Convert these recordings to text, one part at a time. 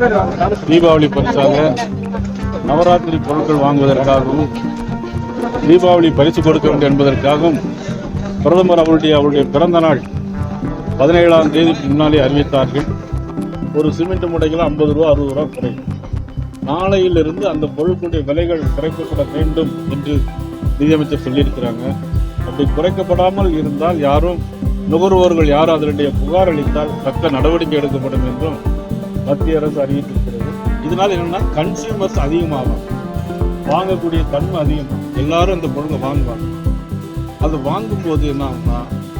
தீபாவளி பரிசாக நவராத்திரி பொருட்கள் வாங்குவதற்காகவும் தீபாவளி பரிசு கொடுக்க வேண்டும் என்பதற்காகவும் பிரதமர் அவருடைய அவருடைய பிறந்த நாள் பதினேழாம் தேதிக்கு முன்னாலே அறிவித்தார்கள். ஒரு சிமெண்ட் முடைகள் ஐம்பது ரூபா அறுபது ரூபா குறையும் நாளையிலிருந்து அந்த பொருட்களுடைய விலைகள் குறைக்கப்பட வேண்டும் என்று நிதியமைச்சர் சொல்லியிருக்கிறாங்க. அப்படி குறைக்கப்படாமல் இருந்தால் யாரும் நுகர்வோர்கள் யாரும் அதனுடைய புகார் அளித்தால் தக்க நடவடிக்கை எடுக்கப்படும் என்றும் மத்திய அரசு அறிவித்திருக்கிறது. இதனால் என்னன்னா கன்சியூமர்ஸ் அதிகமாகும். வாங்கக்கூடிய தன்மை அதிகம். எல்லாரும் அந்த பொருளை வாங்குவாங்க. அது வாங்கும்போது என்ன ஆகும்னா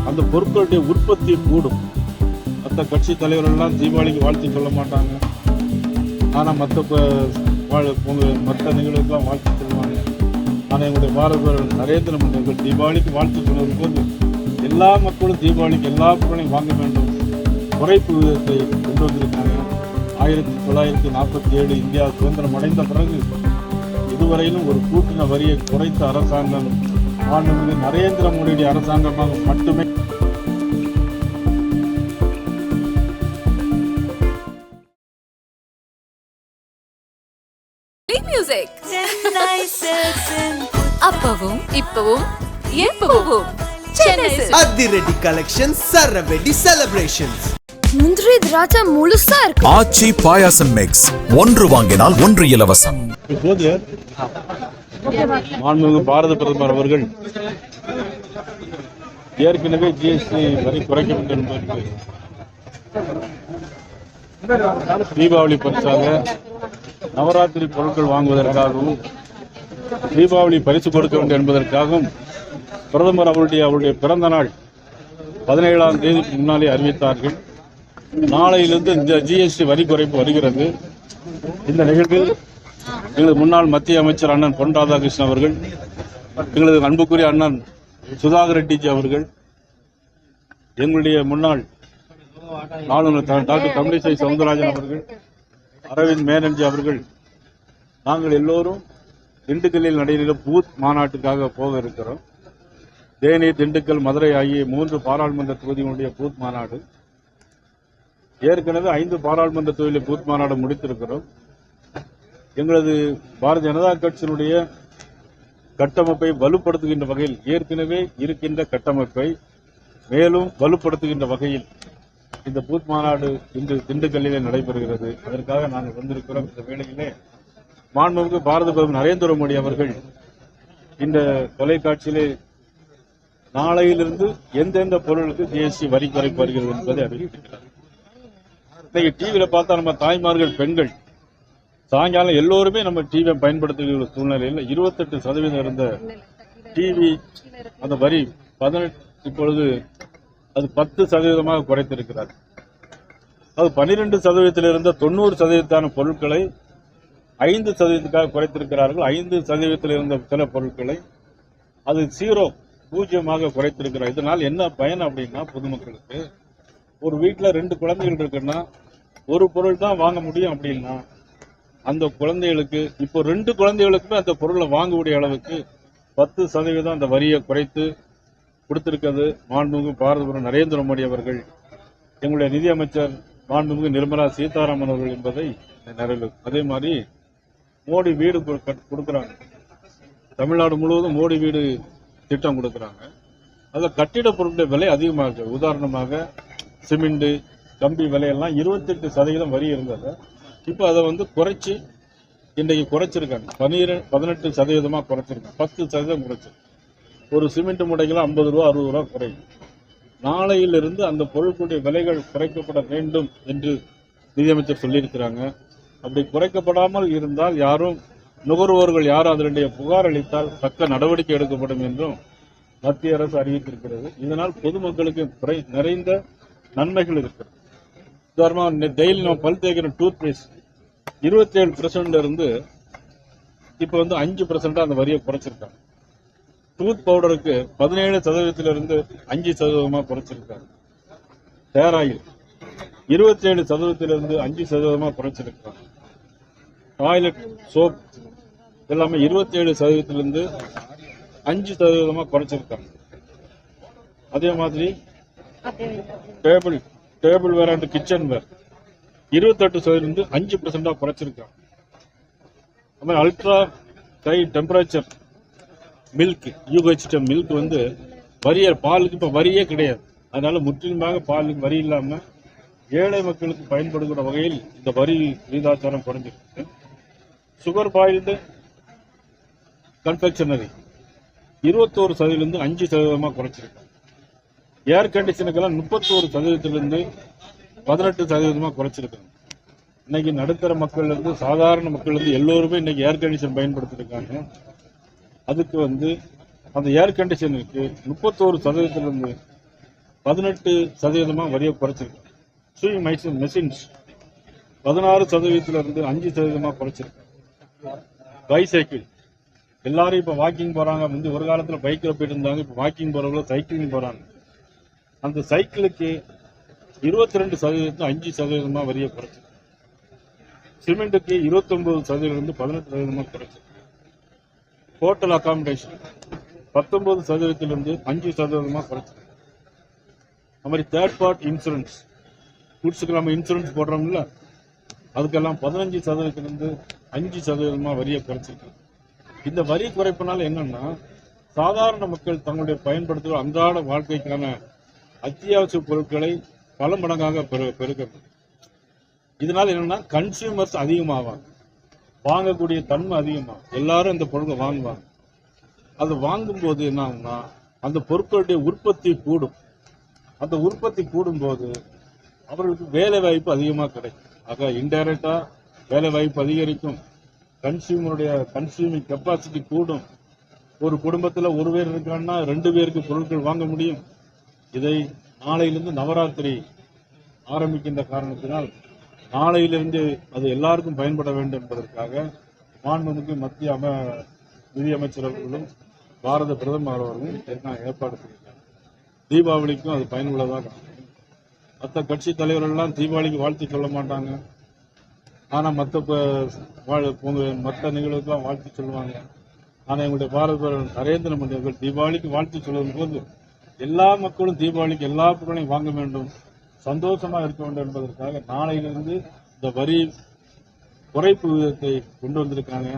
அந்த பொருட்களுடைய உற்பத்தி கூடும். மற்ற கட்சி தலைவர்கள்லாம் தீபாவளிக்கு வாழ்த்து சொல்ல மாட்டாங்க. ஆனால் மற்ற மற்ற நிகழ்வுக்கெல்லாம் வாழ்த்து சொல்லுவாங்க. ஆனால் எங்களுடைய பாரதர் நரேந்திர மோடி தீபாவளிக்கு வாழ்த்து சொல்லும் போது எல்லா மக்களும் தீபாவளிக்கு எல்லா பொருளையும் வாங்க வேண்டும். குறைப்பு விதத்தை கொண்டு வந்திருக்காங்க. ஆயிரத்தி தொள்ளாயிரத்தி நாற்பத்தி ஏழு இந்தியா சுதந்திரம் அடைந்த பிறகு இதுவரையிலும் ஒரு கூட்டின வரியை குறைத்த அரசாங்கம் மாண்புமிகு நரேந்திர மோடியுடைய அரசாங்கமாக மட்டுமே மியூசிக் அப்பவும் இப்பவும் எப்பவும். அதிரடி கலெக்ஷன் சரவெடி செலிப்ரேஷன்ஸ் முந்திரி திராட்சை முழுசா இருக்கு. ஆச்சி பாயாசம் மிக்ஸ் ஒன்று வாங்கினால் ஒன்று இலவசம். இப்போது மாண்புமிகு பாரத பிரதமர் அவர்கள் ஏற்கனவே ஜிஎஸ்டி வரி குறைக்க வேண்டும் என்பதற்கு தீபாவளி பரிசாக நவராத்திரி பொருட்கள் வாங்குவதற்காகவும் தீபாவளி பரிசு கொடுக்க வேண்டும் என்பதற்காகவும் பிரதமர் அவருடைய அவருடைய பிறந்த நாள் பதினேழாம் தேதிக்கு முன்னாலே அறிவித்தார்கள். நாளையிலிருந்து இந்த ஜிஎஸ்டி வரி குறைப்பு வருகிறது. இந்த நிகழ்வில் எங்களது முன்னாள் மத்திய அமைச்சர் அண்ணன் பொன் ராதாகிருஷ்ணன் அவர்கள் எங்களது அன்புக்குரிய அண்ணன் சுதாகர் ரெட்டிஜி அவர்கள் எங்களுடைய முன்னாள் ஆளுநர் டாக்டர் தமிழிசை சவுந்தரராஜன் அவர்கள் அரவிந்த் மேனன்ஜி அவர்கள் நாங்கள் எல்லோரும் திண்டுக்கல்லில் நடைபெற பூத் மாநாட்டுக்காக போக இருக்கிறோம். தேனி திண்டுக்கல் மதுரை ஆகிய மூன்று பாராளுமன்ற தொகுதிகளுடைய பூத் மாநாடு. ஏற்கனவே ஐந்து பாராளுமன்ற தொகுதியில் பூத் மாநாடு முடித்திருக்கிறோம். எங்களது பாரதிய ஜனதா கட்சியினுடைய கட்டமைப்பை வலுப்படுத்துகின்ற வகையில் ஏற்கனவே இருக்கின்ற கட்டமைப்பை மேலும் வலுப்படுத்துகின்ற வகையில் இந்த பூத் மாநாடு இன்று திண்டுக்கல்லிலே நடைபெறுகிறது. அதற்காக நாங்கள் வந்திருக்கிறோம். இந்த வேளையிலே மாண்புமிகு பாரத பிரதமர் நரேந்திர மோடி அவர்கள் இந்த தொலைக்காட்சியிலே நாளையிலிருந்து எந்தெந்த பொருளுக்கு ஜிஎஸ்டி வரி குறைப்பு வருகிறது என்பதை அறிவித்திருக்கிறார். இன்னைக்கு டிவியில் பார்த்தா நம்ம தாய்மார்கள் பெண்கள். சாயங்காலம் எல்லோருமே நம்ம டிவியை பயன்படுத்துகிற சூழ்நிலையில் இருபத்தெட்டு சதவீதம் இருந்த டிவி அந்த வரி பதினெட்டு இப்பொழுது அது பத்து சதவீதமாக குறைத்திருக்கிறார். அது பன்னிரெண்டு சதவீதத்தில் இருந்த தொண்ணூறு சதவீதத்தான பொருட்களை ஐந்து சதவீதத்துக்காக குறைத்திருக்கிறார்கள். ஐந்து சதவீதத்தில் இருந்த சில பொருட்களை அது சீரோ பூஜ்ஜியமாக குறைத்திருக்கிறார். இதனால் என்ன பயன் அப்படின்னா பொதுமக்களுக்கு ஒரு வீட்டில் ரெண்டு குழந்தைகள் இருக்குன்னா ஒரு பொருள் தான் வாங்க முடியும் அப்படின்னா அந்த குழந்தைகளுக்கு இப்போ ரெண்டு குழந்தைகளுக்குமே அந்த பொருளை வாங்கக்கூடிய அளவுக்கு பத்து சதவீதம் அந்த வரியை குறைத்து கொடுத்துருக்கிறது மாண்புமிகு பாரதபுரம் நரேந்திர மோடி அவர்கள் எங்களுடைய நிதியமைச்சர் மாண்புமிகு நிர்மலா சீதாராமன் அவர்கள் என்பதை நிறைவு அதே மாதிரி மோடி வீடு கொடுக்குறாங்க கட்- தமிழ்நாடு முழுவதும் மோடி வீடு திட்டம் கொடுக்குறாங்க. அதில் கட்டிட பொருட்கள் விலை அதிகமாக இருக்கு உதாரணமாக சிமெண்ட்டு கம்பி விலையெல்லாம் இருபத்தெட்டு சதவீதம் வரி இருந்தது. இப்போ அதை வந்து குறைச்சி இன்றைக்கு குறைச்சிருக்காங்க. பன்னிரெண்டு பதினெட்டு சதவீதமாக குறைச்சிருக்காங்க. பத்து சதவீதம் குறைச்சி. ஒரு சிமெண்ட் முடைகள் ஐம்பது ரூபா அறுபது ரூபா குறையும். நாளையிலிருந்து அந்த பொருட்களுடைய விலைகள் குறைக்கப்பட வேண்டும் என்று நிதியமைச்சர் சொல்லியிருக்கிறாங்க. அப்படி குறைக்கப்படாமல் இருந்தால் யாரும் நுகர்வோர்கள் யாரும் அதனுடைய புகார் அளித்தால் தக்க நடவடிக்கை எடுக்கப்படும் என்றும் மத்திய அரசு அறிவித்திருக்கிறது. இதனால் பொதுமக்களுக்கு குறை- நிறைந்த நன்மைகள் இருக்கிறது. உதாரணமா டெய்லி நம்ம பல் தேய்க்கிற டூத் பேஸ்ட் இருபத்தி ஏழு பெர்சென்ட்ல இருந்து இப்ப வந்து அஞ்சு பெர்சென்டா அந்த வரியை குறைச்சிருக்காங்க. டூத் பவுடருக்கு பதினேழு சதவீதத்திலிருந்து அஞ்சு சதவீதமா குறைச்சிருக்காங்க. ஹேர் ஆயில் இருபத்தி ஏழு சதவீதத்திலிருந்து அஞ்சு சதவீதமா குறைச்சிருக்காங்க. டாய்லெட் சோப் எல்லாமே இருபத்தி ஏழு சதவீதத்திலிருந்து அஞ்சு சதவீதமா குறைச்சிருக்காங்க. அதே மாதிரி table table ware and kitchen ware இருபத்தெட்டு சதவீதம் அஞ்சு பர்சன்டாக குறைச்சிருக்காங்க அது மாதிரி அல்ட்ரா ஹை டெம்பரேச்சர் மில்க் யூஹெச்டம் மில்க் வந்து வரிய பாலுக்கு இப்போ வரியே கிடையாது. அதனால முற்றிலுமாக பாலுக்கு வரி இல்லாமல் ஏழை மக்களுக்கு பயன்படுகிற வகையில் இந்த வரி விகிதாச்சாரம் குறைஞ்சிருக்கு. சுகர் பாயில்டு கன்ஃபெக்ஷனரி இருபத்தோரு சதவீதம் அஞ்சு சதவீதமாக குறைச்சிருக்காங்க ஏர் கண்டிஷனுக்கெல்லாம் முப்பத்தோரு சதவீதத்திலிருந்து பதினெட்டு சதவீதமாக குறைச்சிருக்காங்க. இன்னைக்கு நடுத்தர மக்கள்லேருந்து சாதாரண மக்கள்லேருந்து எல்லோருமே இன்னைக்கு ஏர் கண்டிஷன் பயன்படுத்திருக்காங்க. அதுக்கு வந்து அந்த ஏர் கண்டிஷனுக்கு முப்பத்தோரு சதவீதத்திலிருந்து பதினெட்டு சதவீதமாக வரியை குறைச்சிருக்காங்க. ஸ்விங் மைசின் மெஷின்ஸ் பதினாறு சதவீதத்திலிருந்து அஞ்சு சதவீதமாக குறைச்சிருக்காங்க. பைசைக்கிள் எல்லாரும் இப்போ வாக்கிங் போகிறாங்க வந்து ஒரு காலத்தில் பைக்கில் போயிட்டு இருந்தாங்க இப்போ வாக்கிங் போறவங்க சைக்கிளிங் போகிறாங்க அந்த சைக்கிளுக்கு இருபத்தி ரெண்டு சதவீதத்துல அஞ்சு சதவீதமா வரியை குறைச்சி. சிமெண்ட்டுக்கு இருபத்தொம்பது சதவீதம் பதினெட்டு சதவீதமா குறைச்சி. ஹோட்டல் அகாமடேஷன் பத்தொன்பது சதவீதத்திலிருந்து அஞ்சு சதவீதமா குறைச்சி. அது மாதிரி தேர்ட் பார்ட் இன்சூரன்ஸ் குட்ஸுக்கு நம்ம இன்சூரன்ஸ் போடுறோம்ல? அதுக்கெல்லாம் பதினஞ்சு சதவீதத்திலிருந்து அஞ்சு சதவீதமா வரியை குறைச்சிருக்கு இந்த வரி குறைப்பினால என்னன்னா சாதாரண மக்கள் தங்களுடைய பயன்படுத்துகிற அன்றாட வாழ்க்கைக்கான அத்தியாவசிய பொருட்களை பல மடங்காக பெரு பெருக்கப்படும். இதனால் என்னன்னா கன்சியூமர்ஸ் அதிகமாவாங்க. வாங்கக்கூடிய தன்மை அதிகமாகும். எல்லாரும் இந்த பொருட்களை வாங்குவாங்க. அது வாங்கும்போது என்ன ஆகும்னா அந்த பொருட்களுடைய உற்பத்தி கூடும். அந்த உற்பத்தி கூடும்போது அவர்களுக்கு வேலை வாய்ப்பு அதிகமாக கிடைக்கும். ஆக இன்டைரக்டா வேலை வாய்ப்பு அதிகரிக்கும். கன்சியூமருடைய கன்சியூமிங் கெப்பாசிட்டி கூடும். ஒரு குடும்பத்தில் ஒரு பேர் இருக்காங்கன்னா ரெண்டு பேருக்கு பொருட்கள் வாங்க முடியும். இதை நாளையிலிருந்து நவராத்திரி ஆரம்பிக்கின்ற காரணத்தினால் நாளையிலிருந்து அது எல்லாருக்கும் பயன்பட வேண்டும் என்பதற்காக மாண்புமிகு மத்திய அம நிதியமைச்சர் அவர்களும் பாரத பிரதமர் அவர்களும் இதற்கான ஏற்பாடு செய்திருக்காங்க தீபாவளிக்கும் அது பயனுள்ளதாக இருக்கும். மற்ற கட்சி தலைவர்கள்லாம் தீபாவளிக்கு வாழ்த்து சொல்ல மாட்டாங்க. ஆனால் மற்ற மற்ற நிகழ்வுக்கெல்லாம் வாழ்த்து சொல்லுவாங்க. ஆனால் எங்களுடைய பாரத நரேந்திர மோடி அவர்கள் தீபாவளிக்கு வாழ்த்து சொல்லும் போது எல்லா மக்களும் தீபாவளிக்கு எல்லா பொருளையும் வாங்க வேண்டும் சந்தோஷமாக இருக்க வேண்டும் என்பதற்காக நாளையிலிருந்து இந்த வரி குறைப்பு விகிதத்தை கொண்டு வந்திருக்காங்க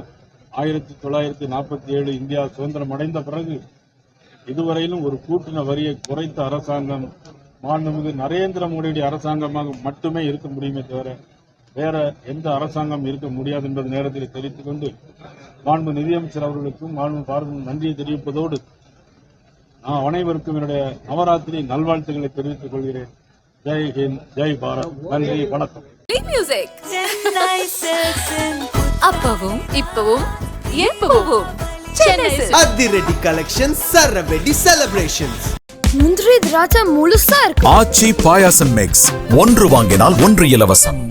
ஆயிரத்தி தொள்ளாயிரத்தி நாற்பத்தி ஏழு இந்தியா சுதந்திரம் அடைந்த பிறகு இதுவரையிலும் ஒரு கூட்டின வரியை குறைத்த அரசாங்கம் மாண்புமிகு நரேந்திர மோடியுடைய அரசாங்கமாக மட்டுமே இருக்க முடியுமே தவிர வேற எந்த அரசாங்கம் இருக்க முடியாது என்பது நேரத்தில் தெரிவித்துக் கொண்டு மாண்பு நிதியமைச்சர் அவர்களுக்கும் மாண்பு பாரத நன்றியை தெரிவிப்பதோடு நான் அனைவருக்கும் என்னுடைய நவராத்திரி நல்வாழ்த்துக்களை தெரிவித்துக் கொள்கிறேன். ஜெய் ஹிந்த் ஜெய் பாரத். நன்றி வணக்கம். மியூசிக். அப்பவும் இப்பவும் எப்பவும். அதிரடி கலெக்ஷன் சரவெடி செலிப்ரேஷன்ஸ் முந்திரி திராட்சை முழுசா இருக்கு. ஆச்சி பாயாசம் மிக்ஸ் ஒன்று வாங்கினால் ஒன்று இலவசம்.